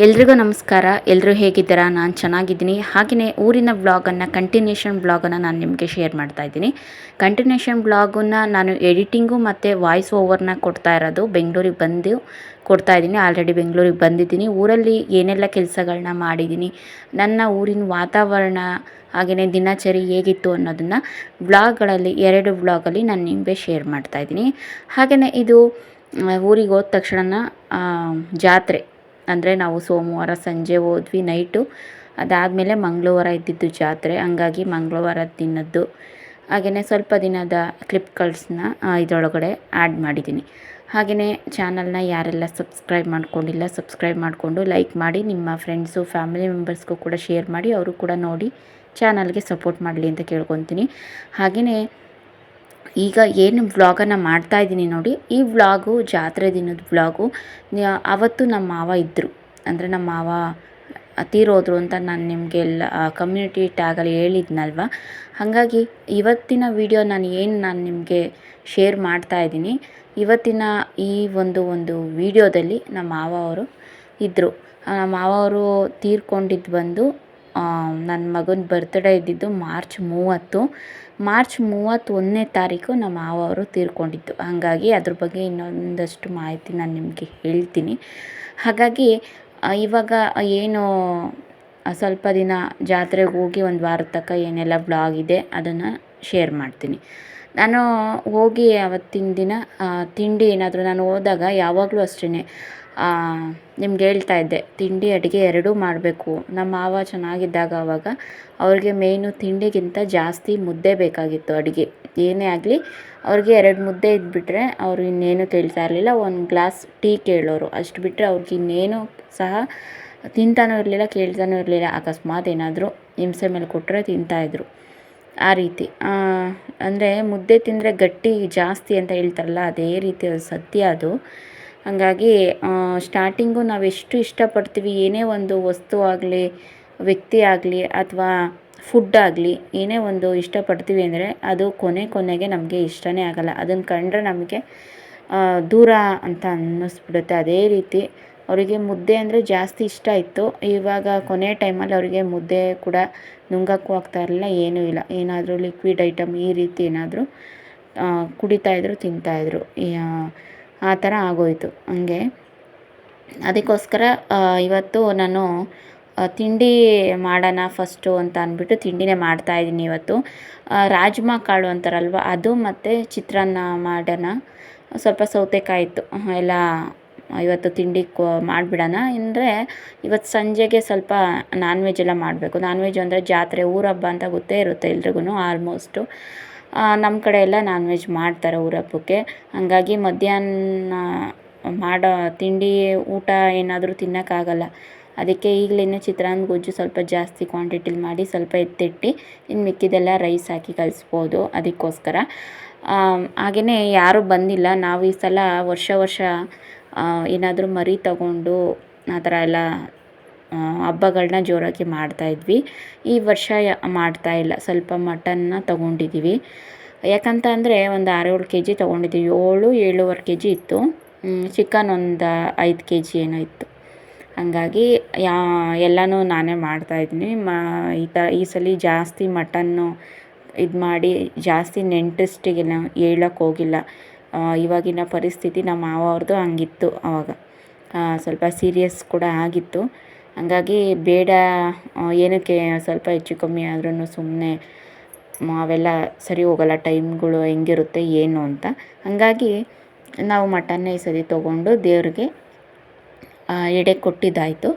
ಎಲ್ರಿಗೂ ನಮಸ್ಕಾರ. ಎಲ್ಲರೂ ಹೇಗಿದ್ದೀರಾ? ನಾನು ಚೆನ್ನಾಗಿದ್ದೀನಿ. ಹಾಗೆಯೇ ಊರಿನ ವ್ಲಾಗನ್ನು, ಕಂಟಿನ್ಯೂಷನ್ ವ್ಲಾಗನ್ನು ನಾನು ನಿಮಗೆ ಶೇರ್ ಮಾಡ್ತಾ ಇದ್ದೀನಿ. ಕಂಟಿನ್ಯೂಷನ್ ವ್ಲಾಗನ್ನು ನಾನು ಎಡಿಟಿಂಗು ಮತ್ತು ವಾಯ್ಸ್ ಓವರ್ನ ಕೊಡ್ತಾ ಇರೋದು ಬೆಂಗಳೂರಿಗೆ ಬಂದು ಕೊಡ್ತಾ ಇದ್ದೀನಿ. ಆಲ್ರೆಡಿ ಬೆಂಗಳೂರಿಗೆ ಬಂದಿದ್ದೀನಿ. ಊರಲ್ಲಿ ಏನೆಲ್ಲ ಕೆಲಸಗಳನ್ನ ಮಾಡಿದ್ದೀನಿ, ನನ್ನ ಊರಿನ ವಾತಾವರಣ ಹಾಗೆಯೇ ದಿನಚರಿ ಹೇಗಿತ್ತು ಅನ್ನೋದನ್ನು ವ್ಲಾಗ್ಗಳಲ್ಲಿ, ಎರಡು ವ್ಲಾಗಲ್ಲಿ ನಾನು ನಿಮಗೆ ಶೇರ್ ಮಾಡ್ತಾ ಇದ್ದೀನಿ. ಹಾಗೆಯೇ ಇದು ಊರಿಗೆ ಹೋದ ತಕ್ಷಣ ಜಾತ್ರೆ. ಅಂದರೆ ನಾವು ಸೋಮವಾರ ಸಂಜೆ ಹೋದ್ವಿ ನೈಟು. ಅದಾದಮೇಲೆ ಮಂಗಳವಾರ ಇದ್ದಿದ್ದು ಜಾತ್ರೆ. ಹಂಗಾಗಿ ಮಂಗಳವಾರ ದಿನದ್ದು. ಹಾಗೆಯೇ ಸ್ವಲ್ಪ ದಿನದ ಕ್ಲಿಪ್ಗಳನ್ನ ಇದರೊಳಗಡೆ ಆ್ಯಡ್ ಮಾಡಿದ್ದೀನಿ. ಹಾಗೆಯೇ ಚಾನಲ್ನ ಯಾರೆಲ್ಲ ಸಬ್ಸ್ಕ್ರೈಬ್ ಮಾಡ್ಕೊಂಡಿಲ್ಲ, ಸಬ್ಸ್ಕ್ರೈಬ್ ಮಾಡಿಕೊಂಡು ಲೈಕ್ ಮಾಡಿ, ನಿಮ್ಮ ಫ್ರೆಂಡ್ಸು, ಫ್ಯಾಮಿಲಿ ಮೆಂಬರ್ಸ್ಗೂ ಕೂಡ ಶೇರ್ ಮಾಡಿ, ಅವರು ಕೂಡ ನೋಡಿ ಚಾನಲ್ಗೆ ಸಪೋರ್ಟ್ ಮಾಡಲಿ ಅಂತ ಕೇಳ್ಕೊತೀನಿ. ಹಾಗೆಯೇ ಈಗ ಏನು ವ್ಲಾಗನ್ನು ಮಾಡ್ತಾ ಇದ್ದೀನಿ ನೋಡಿ, ಈ ವ್ಲಾಗು, ಜಾತ್ರೆ ದಿನದ ವ್ಲಾಗು ಅವತ್ತು ನಮ್ಮ ಮಾವ ಇದ್ದರು ಅಂದರೆ ನಮ್ಮ ಮಾವ ತೀರೋದ್ರು ಅಂತ ನಾನು ನಿಮಗೆಲ್ಲ ಕಮ್ಯುನಿಟಿ ಟ್ಯಾಗಲ್ಲಿ ಹೇಳಿದ್ನಲ್ವ? ಹಾಗಾಗಿ ಇವತ್ತಿನ ವಿಡಿಯೋ ನಾನು ಏನು ನಾನು ನಿಮಗೆ ಶೇರ್ ಮಾಡ್ತಾ ಇದ್ದೀನಿ, ಇವತ್ತಿನ ಈ ಒಂದು ಒಂದು ವಿಡಿಯೋದಲ್ಲಿ ನಮ್ಮ ಮಾವ ಅವರು ಇದ್ದರು ನಮ್ಮ ಮಾವ ಅವರು ತೀರ್ಕೊಂಡಿದ್ದು ಬಂದು ನನ್ನ ಮಗನ ಬರ್ತ್ಡೇ ಇದ್ದಿದ್ದು ಮಾರ್ಚ್ ಮೂವತ್ತು. ಮಾರ್ಚ್ ಮೂವತ್ತೊಂದನೇ ತಾರೀಕು ನಮ್ಮ ಮಾವ ಅವರು ತೀರ್ಕೊಂಡಿದ್ದು. ಹಾಗಾಗಿ ಅದ್ರ ಬಗ್ಗೆ ಇನ್ನೊಂದಷ್ಟು ಮಾಹಿತಿ ನಾನು ನಿಮಗೆ ಹೇಳ್ತೀನಿ. ಹಾಗಾಗಿ ಇವಾಗ ಏನು ಸ್ವಲ್ಪ ದಿನ ಜಾತ್ರೆಗೆ ಹೋಗಿ ಒಂದು ವಾರದ ತನಕ ಏನೆಲ್ಲ ಬ್ಲಾಗ್ ಇದೆ ಅದನ್ನು ಶೇರ್ ಮಾಡ್ತೀನಿ. ನಾನು ಹೋಗಿ ಅವತ್ತಿನ ದಿನ ತಿಂಡಿ ಏನಾದರೂ ನಾನು ಹೋದಾಗ ಯಾವಾಗಲೂ ಅಷ್ಟೇ ನಿಮ್ಗೆ ಹೇಳ್ತಾ ಇದ್ದೆ, ತಿಂಡಿ ಅಡುಗೆ ಎರಡೂ ಮಾಡಬೇಕು. ನಮ್ಮ ಮಾವ ಚೆನ್ನಾಗಿದ್ದಾಗ ಆವಾಗ ಅವ್ರಿಗೆ ಮೇಯ್ನು ತಿಂಡಿಗಿಂತ ಜಾಸ್ತಿ ಮುದ್ದೆ ಬೇಕಾಗಿತ್ತು ಅಡುಗೆ. ಏನೇ ಆಗಲಿ, ಅವ್ರಿಗೆ ಎರಡು ಮುದ್ದೆ ಇದ್ಬಿಟ್ರೆ ಅವರು ಇನ್ನೇನು ಕೇಳ್ತಾ ಇರಲಿಲ್ಲ. ಒಂದು ಗ್ಲಾಸ್ ಟೀ ಕೇಳೋರು. ಅಷ್ಟು ಬಿಟ್ಟರೆ ಅವ್ರಿಗೆ ಇನ್ನೇನು ಸಹ ತಿಂತಾನೂ ಇರಲಿಲ್ಲ, ಕೇಳ್ತಾನೂ ಇರಲಿಲ್ಲ. ಅಕಸ್ಮಾತ್ ಏನಾದರೂ ಹಿಂಸೆ ಮೇಲೆ ಕೊಟ್ಟರೆ ತಿಂತಾಯಿದ್ರು ಆ ರೀತಿ. ಅಂದರೆ ಮುದ್ದೆ ತಿಂದರೆ ಗಟ್ಟಿ ಜಾಸ್ತಿ ಅಂತ ಹೇಳ್ತಾರಲ್ಲ, ಅದೇ ರೀತಿ ಅದು ಸತ್ಯ ಅದು. ಹಾಗಾಗಿ ಸ್ಟಾರ್ಟಿಂಗು ನಾವು ಎಷ್ಟು ಇಷ್ಟಪಡ್ತೀವಿ, ಏನೇ ಒಂದು ವಸ್ತು ಆಗಲಿ, ವ್ಯಕ್ತಿ ಆಗಲಿ ಅಥವಾ ಫುಡ್ ಆಗಲಿ, ಏನೇ ಒಂದು ಇಷ್ಟಪಡ್ತೀವಿ ಅಂದರೆ ಅದು ಕೊನೆ ಕೊನೆಗೆ ನಮಗೆ ಇಷ್ಟನೇ ಆಗಲ್ಲ. ಅದನ್ನು ಕಂಡರೆ ನಮಗೆ ದೂರ ಅಂತ ಅನ್ನಿಸ್ಬಿಡುತ್ತೆ. ಅದೇ ರೀತಿ ಅವರಿಗೆ ಮುದ್ದೆ ಅಂದರೆ ಜಾಸ್ತಿ ಇಷ್ಟ ಇತ್ತು. ಇವಾಗ ಕೊನೆ ಟೈಮಲ್ಲಿ ಅವರಿಗೆ ಮುದ್ದೆ ಕೂಡ ನುಂಗಕ್ಕೂ ಆಗ್ತಾ ಇರಲಿಲ್ಲ, ಏನೂ ಇಲ್ಲ. ಏನಾದರೂ ಲಿಕ್ವಿಡ್ ಐಟಮ್ ಈ ರೀತಿ ಏನಾದರೂ ಕುಡಿತಾಯಿದ್ರು ತಿಂತಾಯಿದ್ರು ಆ ಥರ ಆಗೋಯಿತು ಹಂಗೆ. ಅದಕ್ಕೋಸ್ಕರ ಇವತ್ತು ನಾನು ತಿಂಡಿ ಮಾಡೋಣ ಫಸ್ಟು ಅಂತ ಅಂದ್ಬಿಟ್ಟು ತಿಂಡಿನೇ ಮಾಡ್ತಾಯಿದ್ದೀನಿ ಇವತ್ತು. ರಾಜ್ಮಾ ಕಾಳು ಅಂತಾರಲ್ವ, ಅದು ಮತ್ತು ಚಿತ್ರಾನ್ನ ಮಾಡೋಣ. ಸ್ವಲ್ಪ ಸೌತೆಕಾಯಿ ಇತ್ತು, ಎಲ್ಲ ಇವತ್ತು ತಿಂಡಿ ಕೊ ಮಾಡಿಬಿಡೋಣ. ಅಂದರೆ ಇವತ್ತು ಸಂಜೆಗೆ ಸ್ವಲ್ಪ ನಾನ್ ವೆಜ್ ಎಲ್ಲ ಮಾಡಬೇಕು. ನಾನ್ ವೆಜ್ ಅಂದರೆ ಜಾತ್ರೆ ಊರ ಹಬ್ಬ ಅಂತ ಗೊತ್ತೇ ಇರುತ್ತೆ ಎಲ್ರಿಗೂ ಆಲ್ಮೋಸ್ಟು. ನಮ್ಮ ಕಡೆ ಎಲ್ಲ ನಾನ್ ವೆಜ್ ಮಾಡ್ತಾರೆ ಊರ ಹಬ್ಬಕ್ಕೆ ಹಾಗಾಗಿ ಮಧ್ಯಾಹ್ನ ಮಾಡೋ ತಿಂಡಿ, ಊಟ ಏನಾದರೂ ತಿನ್ನೋಕ್ಕಾಗಲ್ಲ. ಅದಕ್ಕೆ ಈಗಲೇ ಚಿತ್ರಾನ್ನ, ಗೊಜ್ಜು ಸ್ವಲ್ಪ ಜಾಸ್ತಿ ಕ್ವಾಂಟಿಟಿಲಿ ಮಾಡಿ ಸ್ವಲ್ಪ ಎತ್ತಿಟ್ಟು ಇನ್ನು ಮಿಕ್ಕಿದೆಲ್ಲ ರೈಸ್ ಹಾಕಿ ಕಲಿಸ್ಬೋದು ಅದಕ್ಕೋಸ್ಕರ. ಹಾಗೆಯೇ ಯಾರೂ ಬಂದಿಲ್ಲ. ನಾವು ಈ ಸಲ ವರ್ಷ ವರ್ಷ ಏನಾದರೂ ಮರಿ ತಗೊಂಡು ಆ ಥರ ಎಲ್ಲ ಹಬ್ಬಗಳನ್ನ ಜೋರಾಗಿ ಮಾಡ್ತಾಯಿದ್ವಿ ಈ ವರ್ಷ ಮಾಡ್ತಾ ಇಲ್ಲ. ಸ್ವಲ್ಪ ಮಟನ್ನ ತಗೊಂಡಿದ್ದೀವಿ ಯಾಕಂತ ಅಂದರೆ ಒಂದು ಆರು ಏಳು ಕೆ ಜಿ ತೊಗೊಂಡಿದ್ದೀವಿ ಏಳು, ಏಳುವರೆ ಕೆ ಜಿ ಇತ್ತು ಚಿಕನ್ ಒಂದು ಐದು ಕೆ ಜಿ ಏನೋ ಇತ್ತು. ಹಾಗಾಗಿ ಯಾ, ಎಲ್ಲನೂ ನಾನೇ ಮಾಡ್ತಾಯಿದ್ದೀನಿ ಮಾ, ಈ ಥರ ಈ ಸಲ ಜಾಸ್ತಿ ಮಟನ್ನು ಇದು ಮಾಡಿ ಜಾಸ್ತಿ ನೆಂಟಸ್ಟಿಗೆಲ್ಲ ಹೇಳೋಕ್ಕೆ ಹೋಗಿಲ್ಲ. ಇವಾಗಿನ ಪರಿಸ್ಥಿತಿ ನಮ್ಮ ಮಾವ ಅವ್ರದ್ದು ಹಂಗಿತ್ತು ಆವಾಗ ಸ್ವಲ್ಪ ಸೀರಿಯಸ್ ಕೂಡ ಆಗಿತ್ತು. ಹಂಗಾಗಿ ಬೇಡ ಏನಕ್ಕೆ ಸ್ವಲ್ಪ ಹೆಚ್ಚು ಕಮ್ಮಿ ಆದ್ರೂ ಸುಮ್ಮನೆ ಅವೆಲ್ಲ ಸರಿ ಹೋಗಲ್ಲ, ಟೈಮ್ಗಳು ಹೆಂಗಿರುತ್ತೆ ಏನು ಅಂತ. ಹಾಗಾಗಿ ನಾವು ಮಟನ್ನೇ ಈ ಸರಿ ತೊಗೊಂಡು ದೇವ್ರಿಗೆ ಎಡೆ ಕೊಟ್ಟಿದ್ದಾಯಿತು.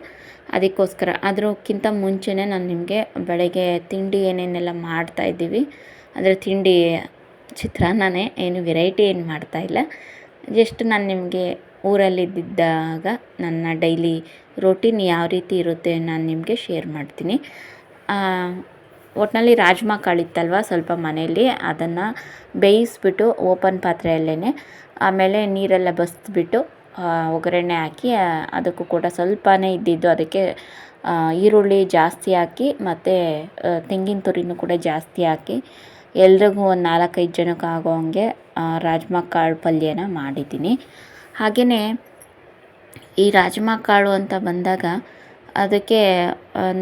ಅದಕ್ಕೋಸ್ಕರ ಅದಕ್ಕಿಂತ ಮುಂಚೆನೇ ನಾನು ನಿಮಗೆ ಬೆಳಗ್ಗೆ ತಿಂಡಿ ಏನೇನೆಲ್ಲ ಮಾಡ್ತಾಯಿದ್ದೀವಿ ಅಂದರೆ ತಿಂಡಿ ಚಿತ್ರಾನ್ನನೇ, ಏನು ವೆರೈಟಿ ಏನು ಮಾಡ್ತಾಯಿಲ್ಲ ಜಸ್ಟ್ ನಾನು ನಿಮಗೆ ಊರಲ್ಲಿದ್ದಾಗ ನನ್ನ ಡೈಲಿ ರೊಟೀನ್ ಯಾವ ರೀತಿ ಇರುತ್ತೆ ನಾನು ನಿಮಗೆ ಶೇರ್ ಮಾಡ್ತೀನಿ. ಒಟ್ಟಿನಲ್ಲಿ ರಾಜ್ಮಾ ಕಾಳಿತ್ತಲ್ವ ಸ್ವಲ್ಪ ಮನೆಯಲ್ಲಿ, ಅದನ್ನು ಬೇಯಿಸ್ಬಿಟ್ಟು ಓಪನ್ ಪಾತ್ರೆಯಲ್ಲೇ ಆಮೇಲೆ ನೀರೆಲ್ಲ ಬಸಿದ್ಬಿಟ್ಟು ಒಗ್ಗರಣೆ ಹಾಕಿ ಅದಕ್ಕೂ ಕೂಡ ಸ್ವಲ್ಪನೇ ಇದ್ದಿದ್ದು ಅದಕ್ಕೆ ಈರುಳ್ಳಿ ಜಾಸ್ತಿ ಹಾಕಿ, ಮತ್ತು ತೆಂಗಿನ ತುರಿನೂ ಕೂಡ ಜಾಸ್ತಿ ಹಾಕಿ, ಎಲ್ರಿಗೂ ಒಂದು ನಾಲ್ಕೈದು ಜನಕ್ಕೆ ಆಗೋ ಹಾಗೆ ರಾಜ್ಮಾ ಕಾಳು ಪಲ್ಯನ ಮಾಡಿದ್ದೀನಿ. ಹಾಗೆಯೇ ಈ ರಾಜ್ಮಾ ಕಾಳು ಅಂತ ಬಂದಾಗ ಅದಕ್ಕೆ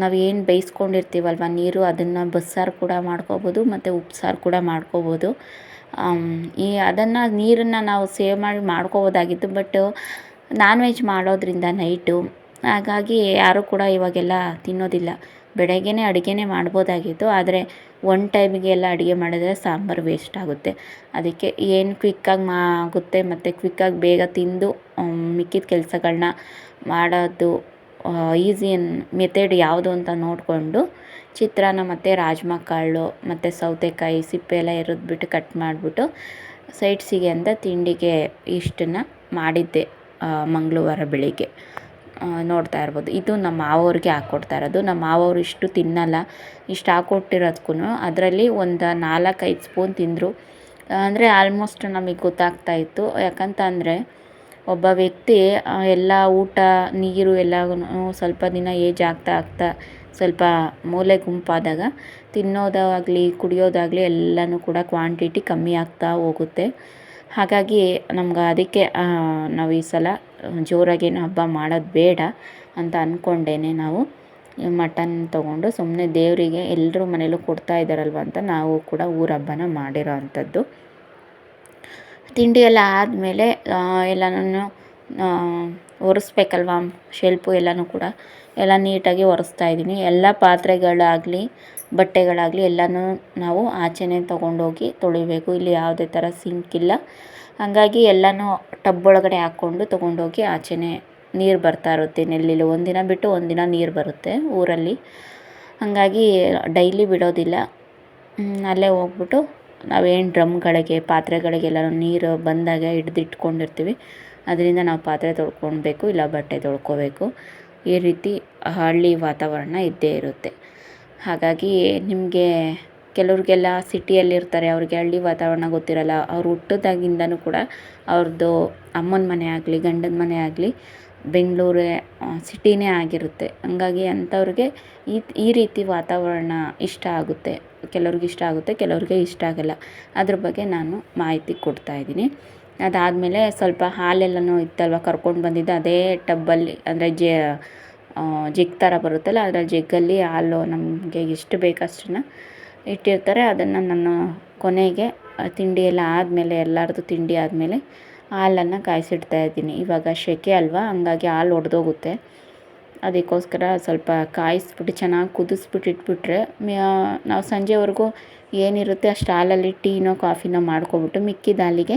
ನಾವು ಏನು ಬೇಯಿಸ್ಕೊಂಡಿರ್ತೀವಲ್ವ ನೀರು, ಅದನ್ನು ಬಸ್ಸಾರು ಕೂಡ ಮಾಡ್ಕೋಬೋದು, ಮತ್ತು ಉಪ್ಸಾರು ಕೂಡ ಮಾಡ್ಕೋಬೋದು. ಈ ಅದನ್ನು ನೀರನ್ನು ನಾವು ಸೇವ್ ಮಾಡಿ ಮಾಡ್ಕೋಬೋದಾಗಿತ್ತು, ಬಟ್ ನಾನ್ ವೆಜ್ ಮಾಡೋದ್ರಿಂದ ನೈಟು. ಹಾಗಾಗಿ ಯಾರೂ ಕೂಡ ಇವಾಗೆಲ್ಲ ತಿನ್ನೋದಿಲ್ಲ. ಬೆಳಗ್ಗೆನೇ ಅಡುಗೆನೇ ಮಾಡ್ಬೋದಾಗಿತ್ತು. ಆದರೆ ಒನ್ ಟೈಮಿಗೆ ಎಲ್ಲ ಅಡುಗೆ ಮಾಡಿದರೆ ಸಾಂಬಾರು ವೇಸ್ಟ್ ಆಗುತ್ತೆ. ಅದಕ್ಕೆ ಏನು ಕ್ವಿಕ್ಕಾಗಿ ಮಾ, ಆಗುತ್ತೆ ಮತ್ತು ಕ್ವಿಕ್ಕಾಗಿ ಬೇಗ ತಿಂದು ಮಿಕ್ಕಿದ ಕೆಲಸಗಳನ್ನ ಮಾಡೋದು ಈಸಿ ಮೆಥಡ್ ಯಾವುದು ಅಂತ ನೋಡಿಕೊಂಡು ಚಿತ್ರಾನ್ನ ಮತ್ತು ರಾಜ್ಮಾ ಕಾಳು ಮತ್ತು ಸೌತೆಕಾಯಿ ಸಿಪ್ಪೆ ಎಲ್ಲ ಇರಿದ್ಬಿಟ್ಟು ಕಟ್ ಮಾಡಿಬಿಟ್ಟು ಸೈಡ್ಸಿಗೆ ಅಂತ ತಿಂಡಿಗೆ ಇಷ್ಟನ್ನು ಮಾಡಿದ್ದೆ ಮಂಗಳವಾರ ಬೆಳಿಗ್ಗೆ. ನೋಡ್ತಾ ಇರ್ಬೋದು. ಇದು ನಮ್ಮ ಮಾವವ್ರಿಗೆ ಹಾಕ್ಕೊಡ್ತಾ ಇರೋದು. ನಮ್ಮ ಮಾವವ್ರು ಇಷ್ಟು ತಿನ್ನಲ್ಲ. ಇಷ್ಟು ಹಾಕ್ಕೊಟ್ಟಿರೋದ್ಕೂ ಅದರಲ್ಲಿ ಒಂದು ನಾಲ್ಕೈದು ಸ್ಪೂನ್ ತಿಂದರು. ಅಂದರೆ ಆಲ್ಮೋಸ್ಟ್ ನಮಗೆ ಗೊತ್ತಾಗ್ತಾ ಇತ್ತು. ಯಾಕಂತ ಅಂದರೆ ಒಬ್ಬ ವ್ಯಕ್ತಿ ಎಲ್ಲ ಊಟ, ನೀರು ಎಲ್ಲ ಸ್ವಲ್ಪ ದಿನ ಏಜ್ ಆಗ್ತಾ ಆಗ್ತಾ ಸ್ವಲ್ಪ ಮೂಲೆ ಗುಂಪಾದಾಗ ತಿನ್ನೋದಾಗಲಿ, ಕುಡಿಯೋದಾಗಲಿ ಎಲ್ಲನೂ ಕೂಡ ಕ್ವಾಂಟಿಟಿ ಕಮ್ಮಿ ಆಗ್ತಾ ಹೋಗುತ್ತೆ. ಹಾಗಾಗಿ ನಮ್ಗೆ ಅದಕ್ಕೆ ನಾವು ಈ ಸಲ ಜೋರಾಗೇನು ಹಬ್ಬ ಮಾಡೋದು ಬೇಡ ಅಂತ ಅಂದ್ಕೊಂಡೇನೆ ನಾವು. ಮಟನ್ ತೊಗೊಂಡು ಸುಮ್ಮನೆ ದೇವರಿಗೆ ಎಲ್ಲರೂ ಮನೇಲೂ ಕೊಡ್ತಾ ಇದ್ದಾರಲ್ವ ಅಂತ ನಾವು ಕೂಡ ಊರ ಹಬ್ಬನ ಮಾಡಿರೋ ಅಂಥದ್ದು. ತಿಂಡಿ ಎಲ್ಲ ಆದಮೇಲೆ ಎಲ್ಲನೂ ಒರೆಸ್ಬೇಕಲ್ವ? ಶೆಲ್ಪು ಎಲ್ಲನೂ ಕೂಡ. ಎಲ್ಲ ನೀಟಾಗಿ ಒರೆಸ್ತಾ ಇದ್ದೀನಿ. ಎಲ್ಲ ಪಾತ್ರೆಗಳಾಗಲಿ, ಬಟ್ಟೆಗಳಾಗಲಿ ಎಲ್ಲನೂ ನಾವು ಆಚೆನೇ ತೊಗೊಂಡೋಗಿ ತೊಳಿಬೇಕು. ಇಲ್ಲಿ ಯಾವುದೇ ಥರ ಸಿಂಕ್ ಇಲ್ಲ. ಹಾಗಾಗಿ ಎಲ್ಲನೂ ಟಬ್ ಒಳಗಡೆ ಹಾಕ್ಕೊಂಡು ತೊಗೊಂಡೋಗಿ ಆಚೆನೇ ನೀರು ಬರ್ತಾ ಇರುತ್ತೆ ನೆಲ್ಲಿಲು. ಒಂದಿನ ಬಿಟ್ಟು ಒಂದಿನ ನೀರು ಬರುತ್ತೆ ಊರಲ್ಲಿ. ಹಾಗಾಗಿ ಡೈಲಿ ಬಿಡೋದಿಲ್ಲ. ಅಲ್ಲೇ ಹೋಗ್ಬಿಟ್ಟು ನಾವೇನು ಡ್ರಮ್ಗಳಿಗೆ ಪಾತ್ರೆಗಳಿಗೆಲ್ಲ ನೀರು ಬಂದಾಗ ಹಿಡ್ದಿಟ್ಕೊಂಡಿರ್ತೀವಿ. ಅದರಿಂದ ನಾವು ಪಾತ್ರೆ ತೊಳ್ಕೊಳ್ಬೇಕು ಇಲ್ಲ ಬಟ್ಟೆ ತೊಳ್ಕೊಬೇಕು ಈ ರೀತಿ ಹಳ್ಳಿ ವಾತಾವರಣ ಇದ್ದೇ ಇರುತ್ತೆ. ಹಾಗಾಗಿ ನಿಮಗೆ ಕೆಲವ್ರಿಗೆಲ್ಲ ಸಿಟಿಯಲ್ಲಿರ್ತಾರೆ, ಅವ್ರಿಗೆ ಹಳ್ಳಿ ವಾತಾವರಣ ಗೊತ್ತಿರಲ್ಲ, ಅವ್ರು ಹುಟ್ಟಿದಾಗಿಂದನೂ ಕೂಡ ಅವ್ರದ್ದು ಅಮ್ಮನ ಮನೆ ಆಗಲಿ, ಗಂಡನ ಮನೆ ಆಗಲಿ ಬೆಂಗಳೂರೇ ಸಿಟಿನೇ ಆಗಿರುತ್ತೆ. ಹಂಗಾಗಿ ಅಂಥವ್ರಿಗೆ ಈ ಈ ರೀತಿ ವಾತಾವರಣ ಇಷ್ಟ ಆಗುತ್ತೆ. ಕೆಲವ್ರಿಗೆ ಇಷ್ಟ ಆಗುತ್ತೆ, ಕೆಲವ್ರಿಗೆ ಇಷ್ಟ ಆಗಲ್ಲ. ಅದ್ರ ಬಗ್ಗೆ ನಾನು ಮಾಹಿತಿ ಕೊಡ್ತಾ ಇದ್ದೀನಿ. ಅದಾದಮೇಲೆ ಸ್ವಲ್ಪ ಹಾಲೆಲ್ಲನೂ ಇತ್ತಲ್ವ ಕರ್ಕೊಂಡು ಬಂದಿದ್ದು, ಅದೇ ಟಬ್ಬಲ್ಲಿ, ಅಂದರೆ ಜಗ್ ಥರ ಬರುತ್ತಲ್ಲ, ಅದರ ಜಗ್ಗಲ್ಲಿ ಹಾಲು ನಮಗೆ ಎಷ್ಟು ಬೇಕು ಅಷ್ಟನ್ನು ಇಟ್ಟಿರ್ತಾರೆ. ಅದನ್ನು ನಾನು ಕೊನೆಗೆ ತಿಂಡಿ ಎಲ್ಲ ಆದಮೇಲೆ, ಎಲ್ಲರದ್ದು ತಿಂಡಿ ಆದಮೇಲೆ ಹಾಲನ್ನು ಕಾಯಿಸಿಡ್ತಾ ಇದ್ದೀನಿ. ಇವಾಗ ಸೆಕೆ ಅಲ್ವಾ, ಹಂಗಾಗಿ ಹಾಲು ಒಡೆದೋಗುತ್ತೆ. ಅದಕ್ಕೋಸ್ಕರ ಸ್ವಲ್ಪ ಕಾಯಿಸ್ಬಿಟ್ಟು, ಚೆನ್ನಾಗಿ ಕುದಿಸ್ಬಿಟ್ಟು ಇಟ್ಬಿಟ್ರೆ ನಾವು ಸಂಜೆವರೆಗೂ ಏನಿರುತ್ತೆ ಅಷ್ಟು ಹಾಲಲ್ಲಿ ಟೀನೋ, ಕಾಫಿನೋ ಮಾಡ್ಕೊಬಿಟ್ಟು ಮಿಕ್ಕಿದ ಹಾಲಿಗೆ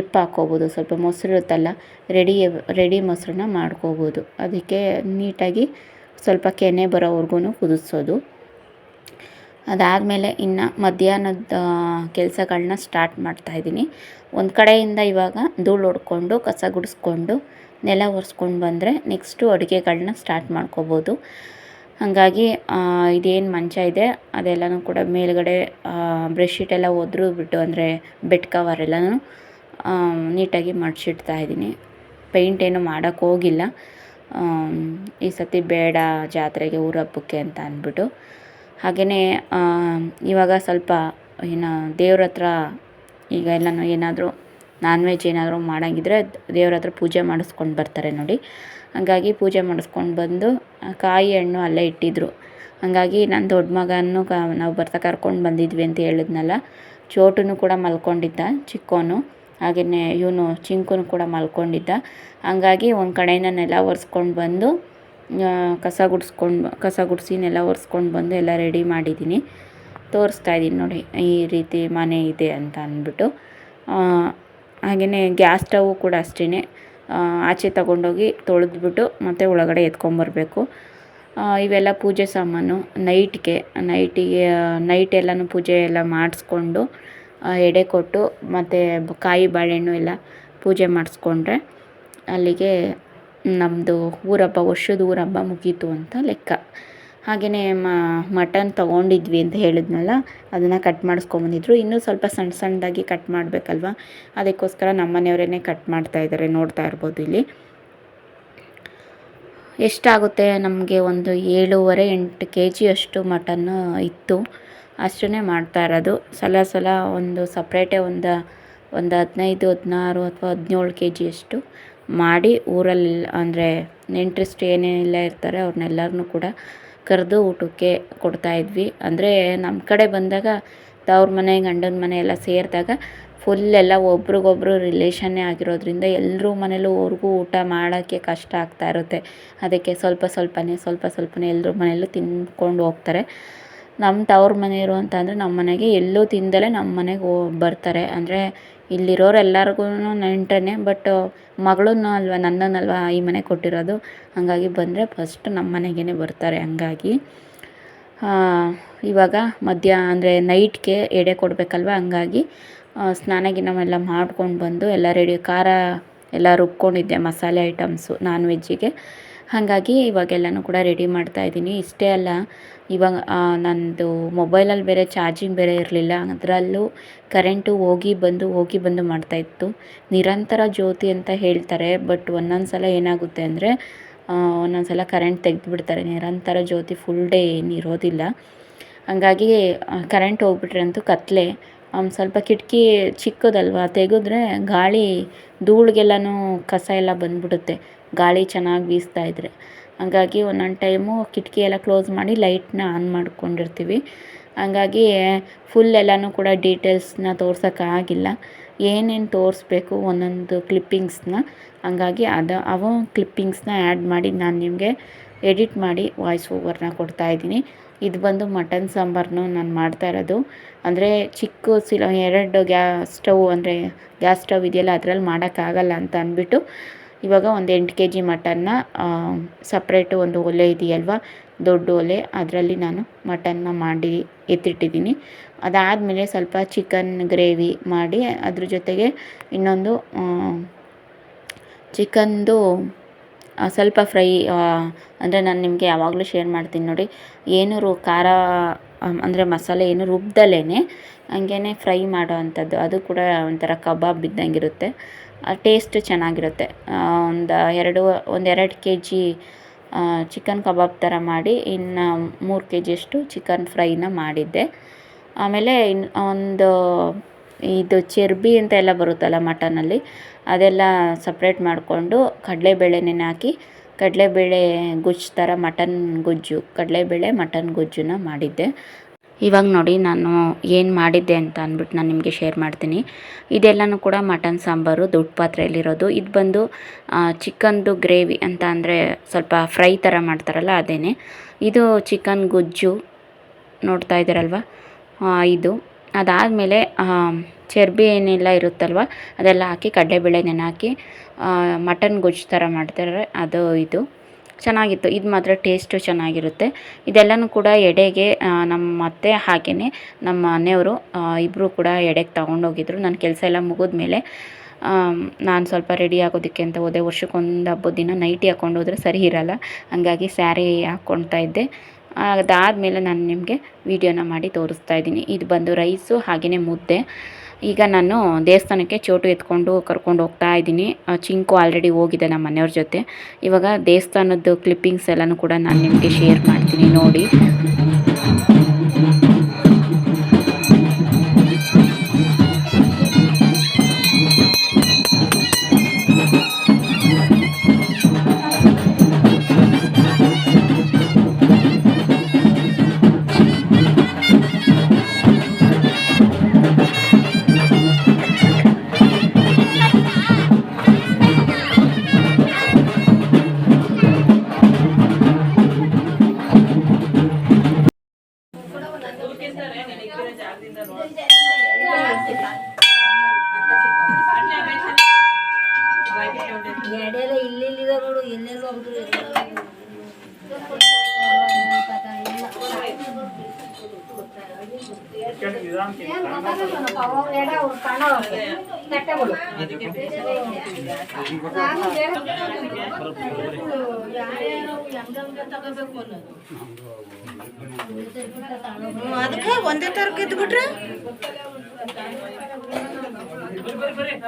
ಎಪ್ಪು ಹಾಕ್ಕೋಬೋದು ಸ್ವಲ್ಪ ಮೊಸರು ಇರುತ್ತಲ್ಲ, ರೆಡಿ ರೆಡಿ ಮೊಸರನ್ನ ಮಾಡ್ಕೋಬೋದು. ಅದಕ್ಕೆ ನೀಟಾಗಿ ಸ್ವಲ್ಪ ಕೆನೆ ಬರೋವರೆಗೂ ಕುದಿಸೋದು. ಅದಾದಮೇಲೆ ಇನ್ನು ಮಧ್ಯಾಹ್ನದ ಕೆಲಸಗಳನ್ನ ಸ್ಟಾರ್ಟ್ ಮಾಡ್ತಾಯಿದ್ದೀನಿ ಒಂದು ಕಡೆಯಿಂದ ಇವಾಗ ಧೂಳು ಹೊಡ್ಕೊಂಡು ಕಸ ಗುಡಿಸ್ಕೊಂಡು, ನೆಲ ಒರೆಸ್ಕೊಂಡು ಬಂದರೆ ನೆಕ್ಸ್ಟು ಅಡುಗೆಗಳನ್ನ ಸ್ಟಾರ್ಟ್ ಮಾಡ್ಕೋಬೋದು. ಹಾಗಾಗಿ ಇದೇನು ಮಂಚ ಇದೆ, ಅದೆಲ್ಲನೂ ಕೂಡ ಮೇಲುಗಡೆ ಬ್ರೆಡ್ಶೀಟೆಲ್ಲ ಒದ್ರು ಬಿಟ್ಟು ಅಂದರೆ ಬೆಡ್ ಕವರ್ ಎಲ್ಲನೂ ನೀಟಾಗಿ ಮಡ್ಚಿಡ್ತಾ ಇದ್ದೀನಿ. ಪೇಂಟ್ ಏನು ಮಾಡೋಕ್ಕೆ ಹೋಗಿಲ್ಲ. ಈ ಸತಿ ಬೇಡ ಜಾತ್ರೆಗೆ, ಊರ ಹಬ್ಬಕ್ಕೆ ಅಂತ ಅಂದ್ಬಿಟ್ಟು. ಹಾಗೆಯೇ ಇವಾಗ ಸ್ವಲ್ಪ ಏನು ದೇವ್ರ ಹತ್ರ ಈಗ ಎಲ್ಲನೂ ಏನಾದರೂ ನಾನ್ ವೆಜ್ ಏನಾದರೂ ಮಾಡೋಂಗಿದ್ರೆ ದೇವ್ರ ಹತ್ರ ಪೂಜೆ ಮಾಡಿಸ್ಕೊಂಡು ಬರ್ತಾರೆ ನೋಡಿ. ಹಾಗಾಗಿ ಪೂಜೆ ಮಾಡಿಸ್ಕೊಂಡು ಬಂದು ಕಾಯಿ ಹಣ್ಣು ಅಲ್ಲೇ ಇಟ್ಟಿದ್ರು. ಹಾಗಾಗಿ ನನ್ನ ದೊಡ್ಡ ಮಗನೂ ಕ, ನಾವು ಬರ್ತಾ ಕರ್ಕೊಂಡು ಬಂದಿದ್ವಿ ಅಂತ ಹೇಳಿದ್ನಲ್ಲ. ಚೋಟುನು ಕೂಡ ಮಲ್ಕೊಂಡಿದ್ದ ಚಿಕ್ಕವನು ಹಾಗೆಯೇ ಇವನು ಚಿಂಕುನು ಕೂಡ ಮಲ್ಕೊಂಡಿದ್ದ. ಹಾಗಾಗಿ ಒಂದು ಕಡೆಯಿಂದ ನೆಲ ಒರೆಸ್ಕೊಂಡು ಬಂದು ಕಸ ಗುಡಿಸ್ಕೊಂಡು ಕಸ ಗುಡಿಸಿ ನೆಲ ಒರೆಸ್ಕೊಂಡು ಬಂದು ಎಲ್ಲ ರೆಡಿ ಮಾಡಿದ್ದೀನಿ ತೋರಿಸ್ತಾ ಇದ್ದೀನಿ ನೋಡಿ, ಈ ರೀತಿ ಮನೆ ಇದೆ ಅಂತ ಅಂದ್ಬಿಟ್ಟು. ಹಾಗೆಯೇ ಗ್ಯಾಸ್ ಸ್ಟವ್ ಕೂಡ ಅಷ್ಟೇ ಆಚೆ ತಗೊಂಡೋಗಿ ತೊಳೆದ್ಬಿಟ್ಟು ಮತ್ತೆ ಒಳಗಡೆ ಎತ್ಕೊಂಬರಬೇಕು ಇವೆಲ್ಲ ಪೂಜೆ ಸಾಮಾನು ನೈಟ್ಗೆ ನೈಟಿಗೆ ನೈಟ್ ಎಲ್ಲನೂ ಪೂಜೆ ಎಲ್ಲ ಮಾಡಿಸ್ಕೊಂಡು ಎಡೆ ಕೊಟ್ಟು ಮತ್ತು ಕಾಯಿ ಬಾಳೆಹಣ್ಣು ಎಲ್ಲ ಪೂಜೆ ಮಾಡಿಸ್ಕೊಂಡ್ರೆ ಅಲ್ಲಿಗೆ ನಮ್ಮದು ಊರಬ್ಬ, ವರ್ಷದ ಊರಬ್ಬ ಮುಗೀತು ಅಂತ ಲೆಕ್ಕ. ಹಾಗೆಯೇ ಮಟನ್ ತೊಗೊಂಡಿದ್ವಿ ಅಂತ ಹೇಳಿದ್ನಲ್ಲ, ಅದನ್ನು ಕಟ್ ಮಾಡಿಸ್ಕೊಂಬಂದಿದ್ರು. ಇನ್ನೂ ಸ್ವಲ್ಪ ಸಣ್ಣ ಸಣ್ಣದಾಗಿ ಕಟ್ ಮಾಡಬೇಕಲ್ವ? ಅದಕ್ಕೋಸ್ಕರ ನಮ್ಮ ಮನೆಯವರೇ ಕಟ್ ಮಾಡ್ತಾ ಇದ್ದಾರೆ ನೋಡ್ತಾ ಇರ್ಬೋದು ಇಲ್ಲಿ. ಎಷ್ಟಾಗುತ್ತೆ? ನಮಗೆ ಒಂದು ಏಳೂವರೆ ಎಂಟು ಕೆ ಜಿಯಷ್ಟು ಮಟನ್ನು ಇತ್ತು. ಅಷ್ಟನ್ನೇ ಮಾಡ್ತಾ ಇರೋದು. ಸಲ ಸಲ ಒಂದು ಸಪ್ರೇಟೇ ಒಂದು ಒಂದು ಹದಿನೈದು, ಹದಿನಾರು ಅಥವಾ ಹದಿನೇಳು ಕೆ ಜಿಯಷ್ಟು ಮಾಡಿ ಊರಲ್ಲಿ ಅಂದರೆ ನೆಂಟ್ರಿಸ್ಟ್ ಏನೇನೆಲ್ಲ ಇರ್ತಾರೆ ಅವ್ರನ್ನೆಲ್ಲರನ್ನೂ ಕೂಡ ಕರೆದು ಊಟಕ್ಕೆ ಕೊಡ್ತಾಯಿದ್ವಿ ಅಂದರೆ ನಮ್ಮ ಕಡೆ ಬಂದಾಗ ತವ್ರ ಮನೆ, ಗಂಡನ ಮನೆ ಎಲ್ಲ ಸೇರಿದಾಗ ಫುಲ್ ಎಲ್ಲ ಒಬ್ರಿಗೊಬ್ರು ರಿಲೇಷನ್ನೇ ಆಗಿರೋದ್ರಿಂದ ಎಲ್ಲರೂ ಮನೇಲೂ ಅವ್ರಿಗೂ ಊಟ ಮಾಡೋಕ್ಕೆ ಕಷ್ಟ ಆಗ್ತಾ ಇರುತ್ತೆ. ಅದಕ್ಕೆ ಸ್ವಲ್ಪ ಸ್ವಲ್ಪನೇ ಸ್ವಲ್ಪ ಸ್ವಲ್ಪನೇ ಎಲ್ಲರೂ ಮನೆಯಲ್ಲೂ ತಿಂದ್ಕೊಂಡು ಹೋಗ್ತಾರೆ. ನಮ್ಮ ತವ್ರ ಮನೆಯವರು ಅಂತ ಅಂದರೆ ನಮ್ಮ ಮನೆಗೆ ಎಲ್ಲೂ ತಿಂದಲೇ ನಮ್ಮ ಮನೆಗೆ ಓ ಬರ್ತಾರೆ. ಅಂದರೆ ಇಲ್ಲಿರೋರು ಎಲ್ಲರಿಗೂ ನೆಂಟರೇ ಬಟ್ ಮಗಳನ್ನ ಅಲ್ವಾ ನನ್ನನ್ನಲ್ವಾ ಈ ಮನೆಗೆ ಕೊಟ್ಟಿರೋದು? ಹಾಗಾಗಿ ಬಂದರೆ ಫಸ್ಟ್ ನಮ್ಮ ಮನೆಗೇ ಬರ್ತಾರೆ ಹಂಗಾಗಿ. ಇವಾಗ ಮಧ್ಯ, ಅಂದರೆ ನೈಟ್ಗೆ ಎಡೆ ಕೊಡಬೇಕಲ್ವ? ಹಂಗಾಗಿ ಸ್ನಾನ ಗಿನವೆಲ್ಲ ಮಾಡ್ಕೊಂಡು ಬಂದು ಎಲ್ಲ ರೆಡಿ ಖಾರ ಎಲ್ಲ ರುಬ್ಕೊಂಡಿದ್ದೆ, ಮಸಾಲೆ ಐಟಮ್ಸು ನಾನ್ ವೆಜ್ಜಿಗೆ ಹಾಗಾಗಿ ಇವಾಗೆಲ್ಲನೂ ಕೂಡ ರೆಡಿ ಮಾಡ್ತಾಯಿದ್ದೀನಿ ಇಷ್ಟೇ ಅಲ್ಲ ಇವಾಗ ನನ್ನದು ಮೊಬೈಲಲ್ಲಿ ಬೇರೆ ಚಾರ್ಜಿಂಗ್ ಬೇರೆ ಇರಲಿಲ್ಲ. ಅದರಲ್ಲೂ ಕರೆಂಟು ಹೋಗಿ ಬಂದು ಹೋಗಿ ಬಂದು ಮಾಡ್ತಾಯಿತ್ತು ನಿರಂತರ ಜ್ಯೋತಿ ಅಂತ ಹೇಳ್ತಾರೆ ಬಟ್ ಒಂದೊಂದು ಸಲ ಏನಾಗುತ್ತೆ ಅಂದರೆ ಒಂದೊಂದು ಸಲ ಕರೆಂಟ್ ತೆಗೆದುಬಿಡ್ತಾರೆ. ನಿರಂತರ ಜ್ಯೋತಿ ಫುಲ್ ಡೇ ಏನು ಇರೋದಿಲ್ಲ ಹಾಗಾಗಿ ಕರೆಂಟ್ ಹೋಗ್ಬಿಟ್ರೆ ಅಂತೂ ಕತ್ತಲೆ ಸ್ವಲ್ಪ ಕಿಟಕಿ ಚಿಕ್ಕದಲ್ವ, ತೆಗೆದ್ರೆ ಗಾಳಿ ಧೂಳಿಗೆಲ್ಲನೂ ಕಸ ಎಲ್ಲ ಬಂದುಬಿಡುತ್ತೆ. ಗಾಳಿ ಚೆನ್ನಾಗಿ ಬೀಸ್ತಾ ಇದ್ದರೆ ಹಂಗಾಗಿ ಒಂದೊಂದು ಟೈಮು ಕಿಟಕಿ ಎಲ್ಲ ಕ್ಲೋಸ್ ಮಾಡಿ ಲೈಟನ್ನ ಆನ್ ಮಾಡ್ಕೊಂಡಿರ್ತೀವಿ. ಹಂಗಾಗಿ ಫುಲ್ ಎಲ್ಲನೂ ಕೂಡ ಡೀಟೇಲ್ಸ್ನ ತೋರ್ಸೋಕ್ಕಾಗಿಲ್ಲ ಏನೇನು ತೋರಿಸ್ಬೇಕು ಒಂದೊಂದು ಕ್ಲಿಪ್ಪಿಂಗ್ಸ್ನ ಹಂಗಾಗಿ ಅದು, ಅವು ಕ್ಲಿಪ್ಪಿಂಗ್ಸ್ನ ಆ್ಯಡ್ ಮಾಡಿ ನಾನು ನಿಮಗೆ ಎಡಿಟ್ ಮಾಡಿ ವಾಯ್ಸ್ ಓವರ್ನ ಕೊಡ್ತಾಯಿದ್ದೀನಿ ಇದು ಬಂದು ಮಟನ್ ಸಾಂಬಾರನ್ನು ನಾನು ಮಾಡ್ತಾ ಇರೋದು. ಅಂದರೆ ಚಿಕ್ಕ ಸಿಲ, ಎರಡು ಗ್ಯಾಸ್ ಸ್ಟವ್ ಅಂದರೆ ಗ್ಯಾಸ್ ಸ್ಟವ್ ಇದೆಯಲ್ಲ ಅದರಲ್ಲಿ ಮಾಡೋಕ್ಕಾಗಲ್ಲ ಅಂತ ಅಂದ್ಬಿಟ್ಟು ಇವಾಗ ಒಂದು ಎಂಟು ಕೆ ಜಿ ಮಟನ್ನ ಸಪ್ರೇಟು ಒಂದು ಒಲೆ ಇದೆಯಲ್ವ, ದೊಡ್ಡ ಒಲೆ, ಅದರಲ್ಲಿ ನಾನು ಮಟನ್ನ ಮಾಡಿ ಎತ್ತಿಟ್ಟಿದ್ದೀನಿ. ಅದಾದಮೇಲೆ ಸ್ವಲ್ಪ ಚಿಕನ್ ಗ್ರೇವಿ ಮಾಡಿ, ಅದ್ರ ಜೊತೆಗೆ ಇನ್ನೊಂದು ಚಿಕನ್ದು ಸ್ವಲ್ಪ ಫ್ರೈ ಅಂದರೆ ನಾನು ನಿಮಗೆ ಯಾವಾಗಲೂ ಶೇರ್ ಮಾಡ್ತೀನಿ ನೋಡಿ. ಏನು ಖಾರ ಅಂದರೆ ಮಸಾಲೆ ಏನು ರುಬ್ದಲೇ ಹಂಗೇ ಫ್ರೈ ಮಾಡೋ ಅಂಥದ್ದು. ಅದು ಕೂಡ ಒಂಥರ ಕಬಾಬ್ ಇದ್ದಂಗೆ ಇರುತ್ತೆ ಟೇಸ್ಟ್ ಚೆನ್ನಾಗಿರುತ್ತೆ. ಒಂದು ಎರಡು ಒಂದೆರಡು ಕೆ ಜಿ ಚಿಕನ್ ಕಬಾಬ್ ಥರ ಮಾಡಿ ಇನ್ನು ಮೂರು ಕೆ ಜಿಯಷ್ಟು ಚಿಕನ್ ಫ್ರೈನ ಮಾಡಿದ್ದೆ. ಆಮೇಲೆ ಇನ್ನು ಒಂದು ಇದು ಚರ್ಬಿ ಅಂತ ಎಲ್ಲ ಬರುತ್ತಲ್ಲ ಮಟನಲ್ಲಿ, ಅದೆಲ್ಲ ಸಪ್ರೇಟ್ ಮಾಡಿಕೊಂಡು ಕಡಲೆಬೇಳೆ ನೆನೆ ಹಾಕಿ ಕಡಲೆಬೇಳೆ ಗೊಜ್ಜು ಥರ ಮಟನ್ ಗೊಜ್ಜು, ಕಡಲೆಬೇಳೆ ಮಟನ್ ಗೊಜ್ಜನ್ನ ಮಾಡಿದ್ದೆ. ಇವಾಗ ನೋಡಿ ನಾನು ಏನು ಮಾಡಿದ್ದೆ ಅಂತ ಅಂದ್ಬಿಟ್ಟು ನಾನು ನಿಮಗೆ ಶೇರ್ ಮಾಡ್ತೀನಿ. ಇದೆಲ್ಲನೂ ಕೂಡ ಮಟನ್ ಸಾಂಬಾರು, ದೊಡ್ಡ ಪಾತ್ರೆಯಲ್ಲಿರೋದು. ಇದು ಬಂದು ಚಿಕನ್ದು ಗ್ರೇವಿ ಅಂತ ಅಂದರೆ ಸ್ವಲ್ಪ ಫ್ರೈ ಥರ ಮಾಡ್ತಾರಲ್ಲ ಅದೇ ಇದು ಚಿಕನ್ ಗೊಜ್ಜು. ನೋಡ್ತಾ ಇದ್ದೀರಲ್ವ? ಇದು. ಅದಾದಮೇಲೆ ಚರ್ಬಿ ಏನೆಲ್ಲ ಇರುತ್ತಲ್ವ, ಅದೆಲ್ಲ ಹಾಕಿ ಕಡಲೆಬೇಳೆ ನೆನೆ ಹಾಕಿ ಮಟನ್ ಗೊಜ್ಜು ಥರ ಮಾಡ್ತಾರೆ. ಅದು ಇದು. ಚೆನ್ನಾಗಿತ್ತು. ಇದು ಮಾತ್ರ ಟೇಸ್ಟು ಚೆನ್ನಾಗಿರುತ್ತೆ. ಇದೆಲ್ಲನೂ ಕೂಡ ಎಡೆಗೆ ನಮ್ಮ ಅತ್ತೆ ಹಾಗೆಯೇ ನಮ್ಮ ಮನೆಯವರು ಇಬ್ಬರು ಕೂಡ ಎಡೆಗೆ ತಗೊಂಡೋಗಿದ್ರು ನನ್ನ ಕೆಲಸ ಎಲ್ಲ ಮುಗಿದ್ಮೇಲೆ ನಾನು ಸ್ವಲ್ಪ ರೆಡಿ ಆಗೋದಕ್ಕೆ ಅಂತ ಹೋದೆ. ವರ್ಷಕ್ಕೊಂದು ಹಬ್ಬದ ದಿನ ನೈಟಿ ಹಾಕ್ಕೊಂಡು ಹೋದರೆ ಸರಿ ಇರಲ್ಲ. ಹಾಗಾಗಿ ಸ್ಯಾರಿ ಹಾಕ್ಕೊಳ್ತಾ ಇದ್ದೆ. ಅದಾದಮೇಲೆ ನಾನು ನಿಮಗೆ ವೀಡಿಯೋನ ಮಾಡಿ ತೋರಿಸ್ತಾ ಇದ್ದೀನಿ. ಇದು ಬಂದು ರೈಸು ಹಾಗೆಯೇ ಮುದ್ದೆ. ಈಗ ನಾನು ದೇವಸ್ಥಾನಕ್ಕೆ ಚೋಟು ಎತ್ಕೊಂಡು ಕರ್ಕೊಂಡು ಹೋಗ್ತಾ ಇದ್ದೀನಿ. ಚಿಂಕು ಆಲ್ರೆಡಿ ಹೋಗಿದೆ ನಮ್ಮ ಮನೆಯವ್ರ ಜೊತೆ. ಇವಾಗ ದೇವಸ್ಥಾನದ್ದು ಕ್ಲಿಪ್ಪಿಂಗ್ಸ್ ಎಲ್ಲನೂ ಕೂಡ ನಾನು ನಿಮಗೆ ಶೇರ್ ಮಾಡ್ತೀನಿ ನೋಡಿ. ಎಡೆಲ್ಲ ಇಲ್ಲಿಲ್ಲಿದೆ ನೋಡು ಎಲ್ಲೆಲ್ಲೋ ಹೋಗ್ಬಿಟ್ರು ಅದಕ್ಕೆ ಒಂದೇ ತರಕ್ಕೆ ಇದ್ಬಿಟ್ರೆ ಬಿಟ್ರೆ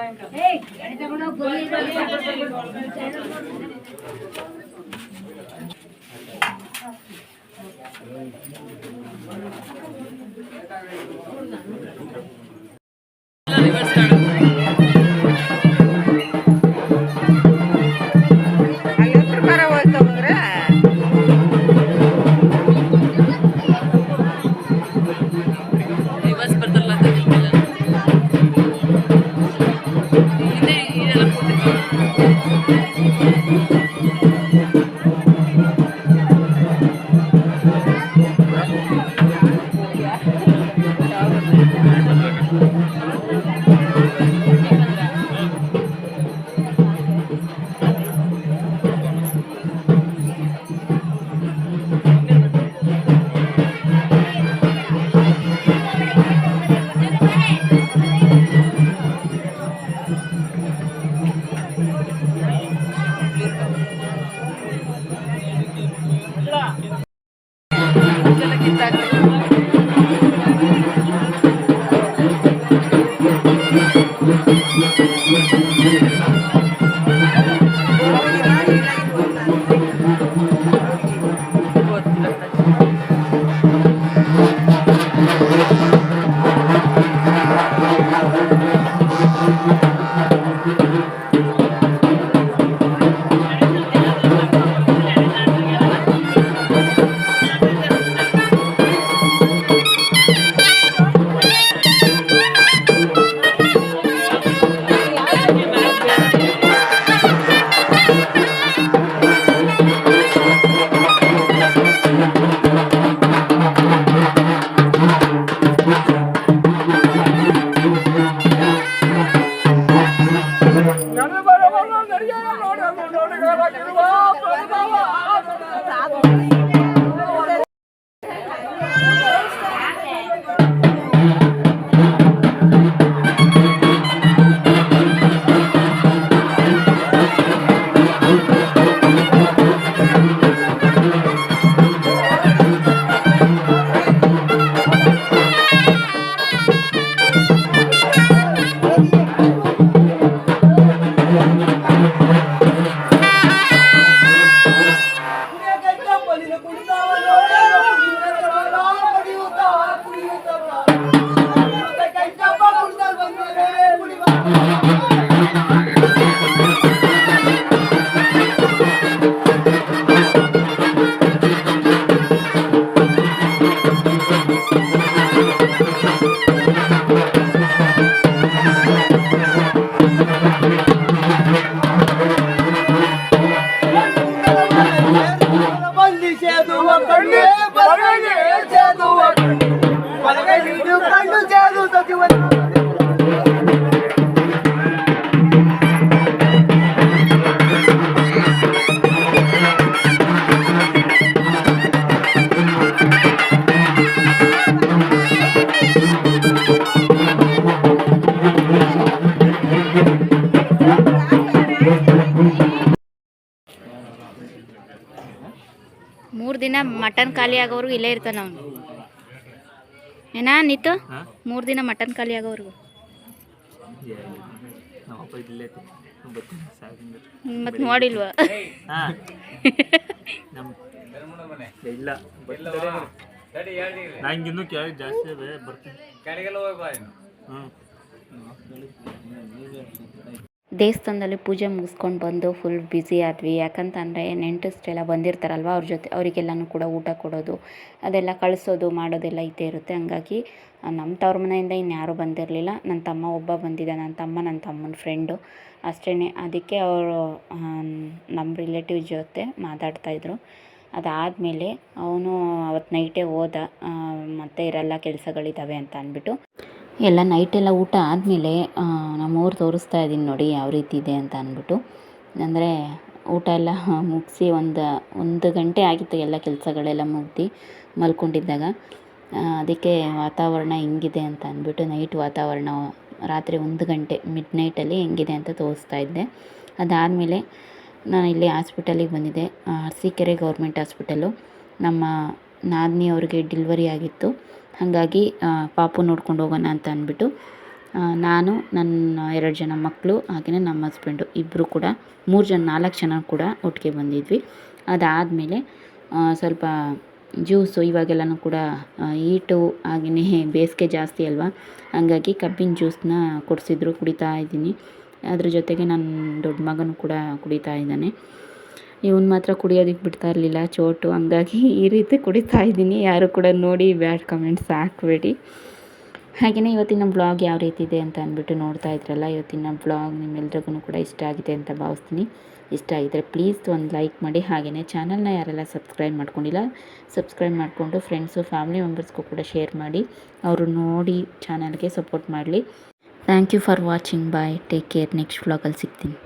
ಮಟನ್ ಖಾಲಿ ಆಗೋವರೆಗೂ ಇಲ್ಲೇ ಇರ್ತಾನೆ ಅವನು. ಏನಾ ನಿತ್ತು ಮೂರು ದಿನ ಮಟನ್ ಖಾಲಿ ಆಗೋವರೆಗೂ. ಮತ್ತೆ ನೋಡಿಲ್ವಾ? ಹಾಂ. ನಮ್ಮ ಇಲ್ಲ ನಂಗೆ ಇನ್ನೂ ಕ್ಯಾ ಜಾಸ್ತಿ ಅದೇ ಬರ್ತೀನಿ. ಹ್ಞೂ ದೇವಸ್ಥಾನದಲ್ಲಿ ಪೂಜೆ ಮುಗಿಸ್ಕೊಂಡು ಬಂದು ಫುಲ್ ಬ್ಯುಸಿ ಆದ್ವಿ. ಯಾಕಂತಂದರೆ ನೆಂಟಸ್ಟೆಲ್ಲ ಬಂದಿರ್ತಾರಲ್ವ ಅವ್ರ ಜೊತೆ, ಅವರಿಗೆಲ್ಲನೂ ಕೂಡ ಊಟ ಕೊಡೋದು, ಅದೆಲ್ಲ ಕಳಿಸೋದು ಮಾಡೋದೆಲ್ಲ ಇದ್ದೇ ಇರುತ್ತೆ. ಹಂಗಾಗಿ ನಮ್ಮ ತವ್ರ ಮನೆಯಿಂದ ಇನ್ಯಾರೂ ಬಂದಿರಲಿಲ್ಲ. ನನ್ನ ತಮ್ಮ ಒಬ್ಬ ಬಂದಿದ್ದ ನನ್ನ ತಮ್ಮ ನನ್ನ ತಮ್ಮನ ಫ್ರೆಂಡು ಅಷ್ಟೇ ಅದಕ್ಕೆ ಅವರು ನಮ್ಮ ರಿಲೇಟಿವ್ ಜೊತೆ ಮಾತಾಡ್ತಾಯಿದ್ರು ಅದಾದಮೇಲೆ ಅವನು ಅವತ್ತು ನೈಟೇ ಹೋದ. ಮತ್ತೆ ಇರಲ್ಲ ಕೆಲಸಗಳಿದ್ದಾವೆ ಅಂತ ಅಂದ್ಬಿಟ್ಟು. ಎಲ್ಲ ನೈಟೆಲ್ಲ ಊಟ ಆದಮೇಲೆ ನಮ್ಮೂರು ತೋರಿಸ್ತಾ ಇದ್ದೀನಿ ನೋಡಿ ಯಾವ ರೀತಿ ಇದೆ ಅಂತ ಅಂದ್ಬಿಟ್ಟು. ಅಂದರೆ ಊಟ ಎಲ್ಲ ಮುಗಿಸಿ ಒಂದು ಒಂದು ಗಂಟೆ ಆಗಿತ್ತು ಎಲ್ಲ ಕೆಲಸಗಳೆಲ್ಲ ಮುಗ್ದು ಮಲ್ಕೊಂಡಿದ್ದಾಗ. ಅದಕ್ಕೆ ವಾತಾವರಣ ಹೆಂಗಿದೆ ಅಂತ ಅಂದ್ಬಿಟ್ಟು ನೈಟ್ ವಾತಾವರಣ ರಾತ್ರಿ ಒಂದು ಗಂಟೆ ಮಿಡ್ ನೈಟಲ್ಲಿ ಹೆಂಗಿದೆ ಅಂತ ತೋರಿಸ್ತಾ ಇದ್ದೆ. ಅದಾದಮೇಲೆ ನಾನು ಇಲ್ಲಿ ಹಾಸ್ಪಿಟಲಿಗೆ ಬಂದಿದ್ದೆ. Arsikere government hospital. ನಮ್ಮ ನಾದಿನಿ ಅವ್ರಿಗೆ ಡಿಲ್ವರಿ ಆಗಿತ್ತು. ಹಾಗಾಗಿ ಪಾಪು ನೋಡ್ಕೊಂಡು ಹೋಗೋಣ ಅಂತ ಅಂದ್ಬಿಟ್ಟು ನಾನು ನನ್ನ ಎರಡು ಜನ ಮಕ್ಕಳು ಹಾಗೆಯೇ ನಮ್ಮ ಹಸ್ಬೆಂಡು ಇಬ್ಬರು ಕೂಡ, ಮೂರು ಜನ, ನಾಲ್ಕು ಜನ ಕೂಡ ಒಟ್ಟಿಗೆ ಬಂದಿದ್ವಿ. ಅದಾದಮೇಲೆ ಸ್ವಲ್ಪ ಜ್ಯೂಸು ಇವಾಗೆಲ್ಲನೂ ಕೂಡ ಹೀಟು ಹಾಗೆಯೇ ಬೇಸಿಗೆ ಜಾಸ್ತಿ ಅಲ್ವಾ? ಹಂಗಾಗಿ ಕಬ್ಬಿನ ಜ್ಯೂಸನ್ನ ಕೊಡಿಸಿದ್ರು, ಕುಡಿತಾ ಇದ್ದೀನಿ. ಅದ್ರ ಜೊತೆಗೆ ನನ್ನ ದೊಡ್ಡ ಮಗನೂ ಕೂಡ ಕುಡಿತಾ ಇದ್ದಾನೆ. ಇವನು ಮಾತ್ರ ಕುಡಿಯೋದಕ್ಕೆ ಬಿಡ್ತಾ ಇರಲಿಲ್ಲ, ಚೋಟು. ಹಂಗಾಗಿ ಈ ರೀತಿ ಕುಡಿತಾ ಇದ್ದೀನಿ. ಯಾರು ಕೂಡ ನೋಡಿ ಬ್ಯಾಡ್ ಕಮೆಂಟ್ಸ್ ಹಾಕಬೇಡಿ. ಹಾಗೆಯೇ ಇವತ್ತಿನ ಬ್ಲಾಗ್ ಯಾವ ರೀತಿ ಇದೆ ಅಂತ ಅಂದ್ಬಿಟ್ಟು ನೋಡ್ತಾ ಇದ್ರಲ್ಲ, ಇವತ್ತಿನ ಬ್ಲಾಗ್ ನಿಮ್ಮೆಲ್ರಿಗೂ ಕೂಡ ಇಷ್ಟ ಆಗಿದೆ ಅಂತ ಭಾವಿಸ್ತೀನಿ. ಇಷ್ಟ ಆಗಿದ್ರೆ ಪ್ಲೀಸ್ ಒಂದು ಲೈಕ್ ಮಾಡಿ. ಹಾಗೆಯೇ ಚಾನಲ್ನ ಯಾರೆಲ್ಲ ಸಬ್ಸ್ಕ್ರೈಬ್ ಮಾಡ್ಕೊಂಡಿಲ್ಲ, ಸಬ್ಸ್ಕ್ರೈಬ್ ಮಾಡಿಕೊಂಡು ಫ್ರೆಂಡ್ಸು, ಫ್ಯಾಮಿಲಿ ಮೆಂಬರ್ಸ್ಗೂ ಕೂಡ ಶೇರ್ ಮಾಡಿ. ಅವರು ನೋಡಿ ಚಾನಲ್ಗೆ ಸಪೋರ್ಟ್ ಮಾಡಲಿ. Thank you for watching. Bye. Take care. Next ವ್ಲಾಗಲ್ಲಿ ಸಿಗ್ತೀನಿ.